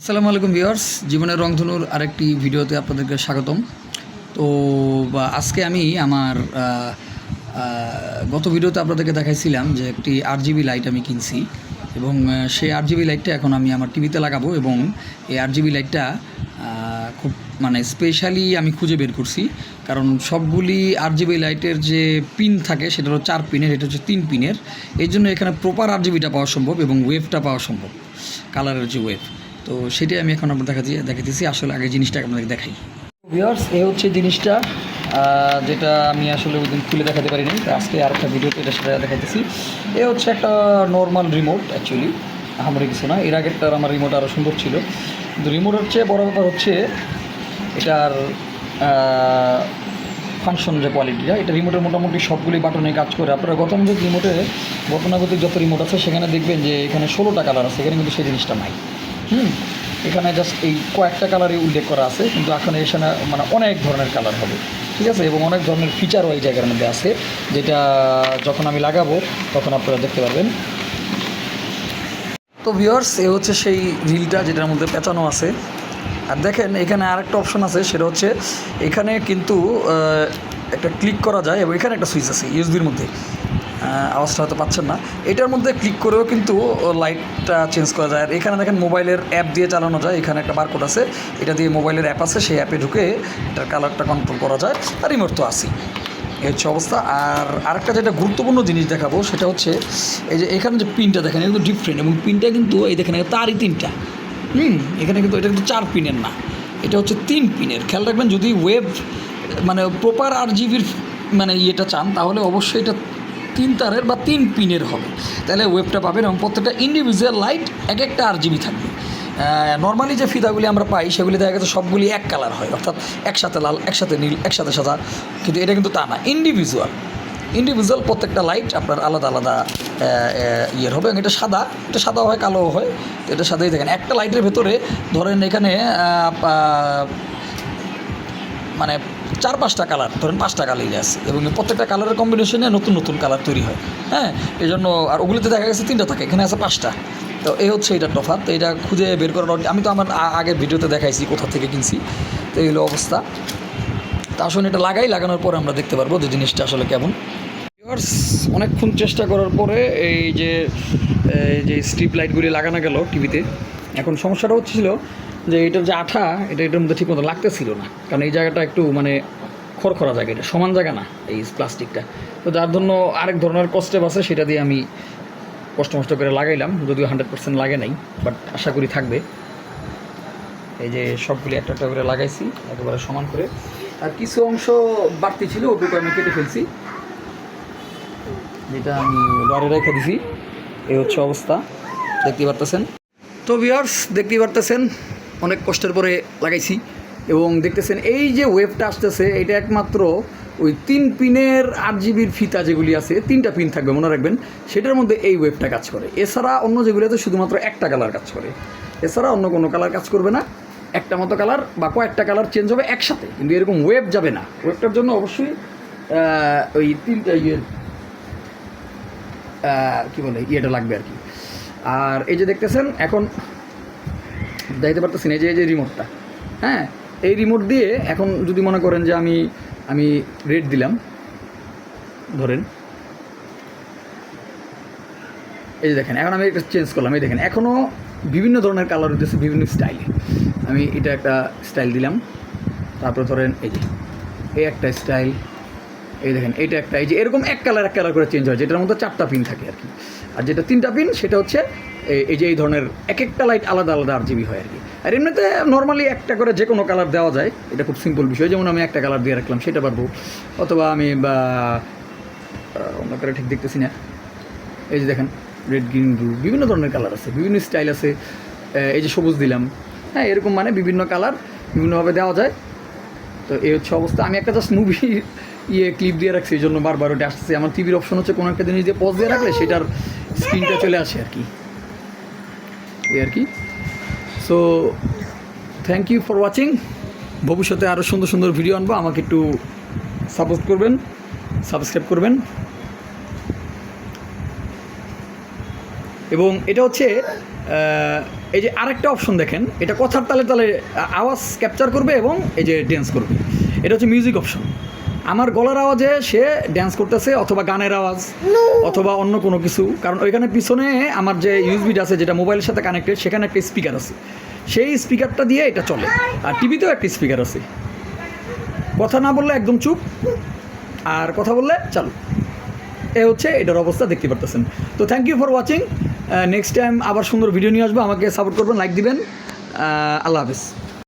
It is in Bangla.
আসসালামু আলাইকুম ভিউয়ার্স, জীবনের রংধনুর আরেকটি ভিডিওতে আপনাদেরকে স্বাগতম। তো আজকে আমি আমার গত ভিডিওতে আপনাদেরকে দেখাইছিলাম যে একটি আট জিবি লাইট আমি কিনছি এবং সেই আট জিবি লাইটটা এখন আমি আমার টিভিতে লাগাবো এবং এই আট জিবি লাইটটা খুব মানে স্পেশালি আমি খুঁজে বের করছি। কারণ সবগুলি আট জিবি লাইটের যে পিন থাকে, সেটা হলো চার পিনের, এটা হচ্ছে তিন পিনের। এই জন্য এখানে প্রপার আট জিবিটা পাওয়া সম্ভব এবং ওয়েভটা পাওয়া সম্ভব কালারের যে ওয়েভ তো সেটাই আমি এখন আপনার দেখা দেখাতেছি আসলে আগে জিনিসটা আপনাদের দেখাই। ভিওর্স এ হচ্ছে জিনিসটা যেটা আমি আসলে ওই দিন খুলে দেখাতে পারিনি আজকে আরেকটা ভিডিওতে এটা সেটা দেখাইতেছি। এ হচ্ছে একটা নর্মাল রিমোট অ্যাকচুয়ালি আমার কিছু না, এর আগেরটার আমার রিমোট আরও সুন্দর ছিল। কিন্তু রিমোট হচ্ছে বড় ব্যাপার হচ্ছে, এটার ফাংশন যে কোয়ালিটিটা এটা রিমোটের মোটামুটি সবগুলি বাটনে কাজ করে। আপনারা গতানুগতিক রিমোটে গতানুগতিক যত রিমোট আছে, সেখানে দেখবেন যে এখানে ষোলোটা কালার আছে, এখানে কিন্তু সেই জিনিসটা নাই। হুম, এখানে জাস্ট এই কয়েকটা কালারই উল্লেখ করা আছে, কিন্তু এখন এখানে মানে অনেক ধরনের কালার হবে, ঠিক আছে? এবং অনেক ধরনের ফিচারও এই জায়গার মধ্যে আছে, যেটা যখন আমি লাগাবো, তখন আপনারা দেখতে পারবেন। তো ভিওর্স এ হচ্ছে সেই রিলটা যেটার মধ্যে পেঁচানো আছে। আর দেখেন, এখানে আরেকটা অপশন আছে, সেটা হচ্ছে এখানে কিন্তু একটা ক্লিক করা যায়, এবং এখানে একটা সুইচ আছে ইউএসবির মধ্যে। আওয়াজটা হয়তো পাচ্ছেন না। এটার মধ্যে ক্লিক করেও কিন্তু লাইটটা চেঞ্জ করা যায়। আর এখানে দেখেন মোবাইলের অ্যাপ দিয়ে চালানো যায়। এখানে একটা বারকোড আছে। এটা দিয়ে মোবাইলের অ্যাপ আছে। সেই অ্যাপে ঢুকে এটার কালারটা কন্ট্রোল করা যায়। আর রিমোট তো আসি এই হচ্ছে অবস্থা। আর আরেকটা যেটা গুরুত্বপূর্ণ জিনিস দেখাবো, সেটা হচ্ছে এই যে এখানে যে পিনটা দেখেন কিন্তু ডিফারেন্ট এবং পিনটা কিন্তু এই দেখেন তারই তিনটা। হুম, এখানে কিন্তু এটা কিন্তু চার পিনের না। এটা হচ্ছে তিন পিনের খেয়াল রাখবেন, যদি ওয়েব মানে প্রপার আর জিবির মানে ইয়েটা চান, তাহলে অবশ্যই এটা তিন তারের বা তিন পিনের হবে। তাহলে ওয়েবটা পাবেন এবং প্রত্যেকটা ইন্ডিভিজুয়াল লাইট এক একটা আর জিবি থাকবে নর্মালি যে ফিতাগুলি আমরা পাই, সেগুলি দেখা গেছে সবগুলি এক কালার হয়, অর্থাৎ একসাথে লাল, একসাথে নীল, একসাথে সাদা, কিন্তু এটা কিন্তু তা না। ইন্ডিভিজুয়াল ইন্ডিভিজুয়াল প্রত্যেকটা লাইট আপনার আলাদা আলাদা ইয়ের হবে, এবং এটা সাদা এটা সাদা হয় কালো হয়, তো এটা সাদাই দেখেন। একটা লাইটের ভেতরে ধরেন এখানে মানে চার পাঁচটা কালার ধরেন পাঁচটা কালারই আছে। এবং প্রত্যেকটা কালারের কম্বিনেশনে নতুন নতুন কালার তৈরি হয়। হ্যাঁ? এই জন্য আর ওগুলিতে দেখা গেছে তিনটা থাকে, এখানে আছে পাঁচটা। তো এই হচ্ছে এটা তফাৎ, তো এটা খুঁজে বের করার আমি তো আমার আগের ভিডিওতে দেখাইছি কোথা থেকে কিনছি। তো এই হলো অবস্থা। তা আসলে এটা লাগাই, লাগানোর পরে আমরা দেখতে পারব যে জিনিসটা আসলে কেমন। অনেকক্ষণ চেষ্টা করার পরে এই যে এই যে স্ট্রিপ লাইটগুলি লাগানো গেল টিভিতে। এখন সমস্যাটা হচ্ছিল যে এটার যে আঠা, এটা এটার মধ্যে ঠিকমতো লাগতেছিল না। কারণ এই জায়গাটা একটু মানে খড়খড়া জায়গা, এটা সমান জায়গা না এই প্লাস্টিকটা। তো যার জন্য আরেক ধরনের কস্টেপ আছে, সেটা দিয়ে আমি কষ্ট মষ্ট করে লাগাইলাম, যদিও হান্ড্রেড পার্সেন্ট লাগে নাই বাট আশা করি থাকবে। এই যে সবগুলি একটা একটা করে লাগাইছি, একেবারে সমান করে। আর কিছু অংশ বাড়তি ছিল, ওটুকু আমি কেটে ফেলছি। যেটা আমি লরে রেখে দিছি। এই হচ্ছে অবস্থা, দেখতে পারতেছেন? তো ভিউয়ার্স দেখতেই পারতেছেন? অনেক কষ্টের পরে লাগাইছি। এবং দেখতেছেন, এই যে ওয়েবটা আসতেছে, এটা একমাত্র ওই তিন পিনের আট জিবির ফিতা যেগুলি আছে, তিনটা পিন থাকবে, মনে রাখবেন। সেটার মধ্যে এই ওয়েবটা কাজ করে। এছাড়া অন্য যেগুলোতে শুধুমাত্র একটা কালার কাজ করে। এছাড়া অন্য কোনো কালার কাজ করবে না। একটা মতো কালার বা কয়েকটা কালার চেঞ্জ হবে একসাথে। কিন্তু এরকম ওয়েব যাবে না। ওয়েবটার জন্য অবশ্যই ওই তিনটা ইয়ের কী বলে, ইয়েটা লাগবে আর কি। আর এই যে দেখতেছেন, এখন দেখতে পারতেছেন এই যে এই যে রিমোটটা হ্যাঁ এই রিমোট দিয়ে এখন যদি মনে করেন যে আমি আমি রেড দিলাম, ধরেন। এই যে দেখেন, এখন আমি এটা চেঞ্জ করলাম, এই দেখেন এখনও বিভিন্ন ধরনের কালার হইতেছে, বিভিন্ন স্টাইলে আমি এটা একটা স্টাইল দিলাম, তারপর ধরেন এই যে, এই একটা স্টাইল এই দেখেন, এইটা একটা, এই যে এরকম এক কালার এক কালার করে চেঞ্জ হয়, যেটার মধ্যে চারটা পিন থাকে আর কি। আর যেটা তিনটা পিন সেটা হচ্ছে এই- যে এই ধরনের এক একটা লাইট আলাদা আলাদা আর জিবি হয় আর কি। আর এমনিতে নর্মালি একটা করে যে কোনো কালার দেওয়া যায়, এটা খুব সিম্পল বিষয়, যেমন আমি একটা কালার দিয়ে রাখলাম, সেটা পারব। অথবা আমি, বা অন্য কালার ঠিক দেখতেছি না। এই যে দেখেন রেড গ্রিন ব্লু বিভিন্ন ধরনের কালার আছে, বিভিন্ন স্টাইল আছে। এই যে সবুজ দিলাম। হ্যাঁ এরকম মানে বিভিন্ন কালার বিভিন্নভাবে দেওয়া যায়। তো এই হচ্ছে অবস্থা। আমি একটা জাস্ট মুভি ইয়ে ক্লিপ দিয়ে রাখছি এই জন্য বারবার ওটা আসতেছে। আমার টিভির অপশন হচ্ছে কোনো একটা জিনিস দিয়ে পজ দিয়ে রাখলে সেটার স্ক্রিনটা চলে আসে আর কি। এই আর কি। So thank you for watching ভবিষ্যতে আরও সুন্দর সুন্দর ভিডিও আনব। আমাকে একটু সাপোর্ট করবেন সাবস্ক্রাইব করবেন। এবং এটা হচ্ছে এই যে আরেকটা অপশন দেখেন, এটা কথার তালে তালে আওয়াজ ক্যাপচার করবে এবং এই যে ড্যান্স করবে। এটা হচ্ছে মিউজিক অপশন আমার গলার আওয়াজে সে ড্যান্স করতেছে অথবা গানের আওয়াজ অথবা অন্য কোনো কিছু। কারণ ওইখানে পিছনে আমার যে ইউজবিটা আছে যেটা মোবাইলের সাথে কানেক্টেড সেখানে একটা স্পিকার আছে। সেই স্পিকারটা দিয়ে এটা চলে। আর টিভিতেও একটা স্পিকার আছে। কথা না বললে একদম চুপ আর কথা বললে চালু। এ হচ্ছে এটার অবস্থা দেখতে পারতেছেন। তো thank you for watching next time আবার সুন্দর ভিডিও নিয়ে আসব। আমাকে সাপোর্ট করবেন লাইক দিবেন। আল্লাহ হাফিজ।